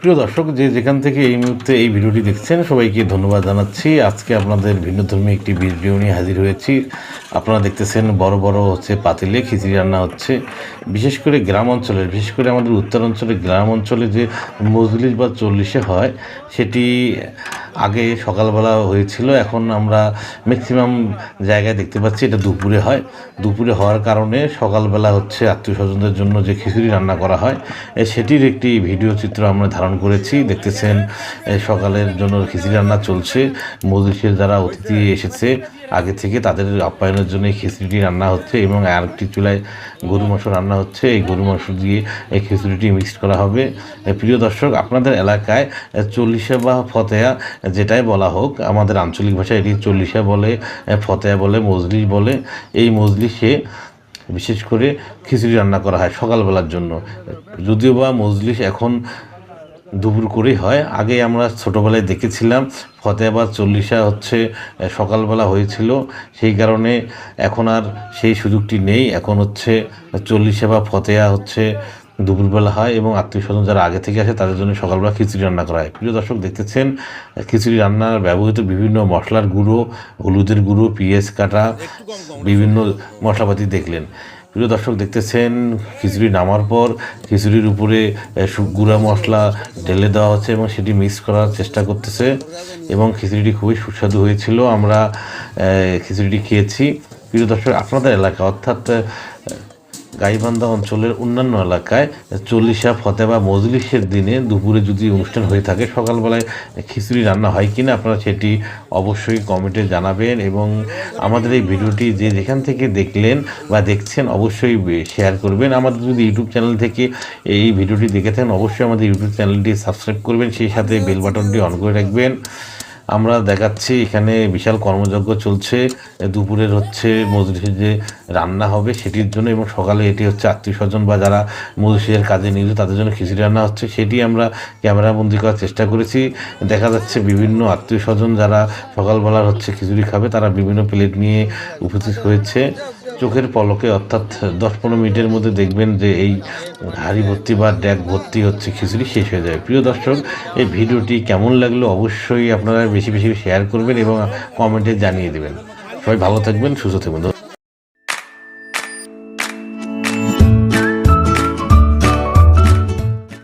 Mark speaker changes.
Speaker 1: প্রিয় দর্শক, যে যেখান থেকে এই মুহূর্তে এই ভিডিওটি দেখছেন, সবাইকে ধন্যবাদ জানাচ্ছি। আজকে আপনাদের ভিন্ন ধর্মী একটি ভিডিও নিয়ে হাজির হয়েছি। আপনারা দেখতেছেন বড় বড় হচ্ছে পাতিলে খিচুড়ি রান্না হচ্ছে। বিশেষ করে গ্রাম অঞ্চলে বিশেষ করে আমাদের উত্তরাঞ্চলে গ্রাম অঞ্চলে যে মজলিস বা চল্লিশে হয়, সেটি আগে সকালবেলা হয়েছিল, এখন আমরা ম্যাক্সিমাম জায়গায় দেখতে পাচ্ছি এটা দুপুরে হয়। দুপুরে হওয়ার কারণে সকালবেলা হচ্ছে আত্মীয় স্বজনদের জন্য যে খিচুড়ি রান্না করা হয় সেটির একটি ভিডিও চিত্র আমরা ধারণ করেছি। দেখতেছেন সকালের জন্য খিচুড়ি রান্না চলছে। মজলিসের যারা অতিথি এসেছে, আগে থেকে তাদের আপ্যায়নের জন্য এই খিচুড়িটি রান্না হচ্ছে এবং আরেকটি চুলায় গরু মাংস রান্না হচ্ছে। এই গরু মাংস দিয়ে এই খিচুড়িটি মিক্সড করা হবে। প্রিয় দর্শক, আপনাদের এলাকায় চল্লিশে বা ফতেয়া যেটাই বলা হোক, আমাদের আঞ্চলিক ভাষায় এটি চল্লিশা বলে ফতেয়া বলে, মজলিস বলে। এই মজলিসে বিশেষ করে খিচুড়ি রান্না করা হয় সকালবেলার জন্য। যদিও বা মজলিস এখন দুপুর করেই হয়। আগে আমরা ছোটোবেলায় দেখেছিলাম ফতেহাবাদ চল্লিশা হচ্ছে সকালবেলা হয়েছিল। সেই কারণে এখন আর সেই সুযোগটি নেই। এখন হচ্ছে চল্লিশা বা ফতেয়া হচ্ছে দুপুরবেলা হয় এবং আত্মীয় স্বজন যারা আগে থেকে আসে তাদের জন্য সকালবেলা খিচুড়ি রান্না করা হয়। প্রিয় দর্শক, দেখতেছেন খিচুড়ি রান্নার ব্যবহৃত বিভিন্ন মশলার গুঁড়ো, হলুদের গুঁড়ো, পিঁয়াজ কাটা, বিভিন্ন মশলাপাতি দেখলেন। প্রিয় দর্শক, দেখতেছেন, খিচুড়ি নামার পর খিচুড়ির উপরে গুঁড়া মশলা ঢেলে দেওয়া হচ্ছে এবং সেটি মিক্স করার চেষ্টা করতেছে এবং খিচুড়িটি খুবই সুস্বাদু হয়েছিল। আমরা খিচুড়িটি খেয়েছি। প্রিয় দর্শক, আপনাদের এলাকা অর্থাৎ গাইবান্ধা অঞ্চলের অন্যান্য এলাকায় চল্লিশা ফতে বা মজলিসের দিনে দুপুরে যদি অনুষ্ঠান হয়ে থাকে, সকালবেলায় খিচুড়ি রান্না হয় কিনা আপনারা সেটি অবশ্যই কমেন্টে জানাবেন এবং আমাদের এই ভিডিওটি যে যেখান থেকে দেখলেন বা দেখছেন অবশ্যই শেয়ার করবেন। আমাদের যদি ইউটিউব চ্যানেল থেকে এই ভিডিওটি দেখে থাকেন, অবশ্যই আমাদের ইউটিউব চ্যানেলটি সাবস্ক্রাইব করবেন, সেই সাথে বেল বাটনটি অন করে রাখবেন। আমরা দেখাচ্ছি, এখানে বিশাল কর্মযজ্ঞ চলছে। দুপুরের হচ্ছে মজলিসের যে রান্না হবে সেটির জন্য এবং সকালে এটি হচ্ছে আত্মীয় স্বজন বা যারা মজলিসের কাজে নিয়োজিত তাদের জন্য খিচুড়ি রান্না হচ্ছে, সেটি আমরা ক্যামেরাবন্দি করার চেষ্টা করেছি। দেখা যাচ্ছে বিভিন্ন আত্মীয় স্বজন যারা সকালবেলার হচ্ছে খিচুড়ি খাবে, তারা বিভিন্ন প্লেট নিয়ে উপস্থিত হয়েছে। চোখের পলকে, অর্থাৎ দশ পনেরো মিনিটের মধ্যে দেখবেন যে এই হাড়ি ভর্তি বা ড্যাগ ভর্তি হচ্ছে, খিচুড়ি শেষ হয়ে যাবে। প্রিয় দর্শক, এই ভিডিওটি কেমন লাগল অবশ্যই আপনারা বেশি বেশি শেয়ার করবেন এবং কমেন্টে জানিয়ে দেবেন। সবাই ভালো থাকবেন, সুস্থ থাকবেন।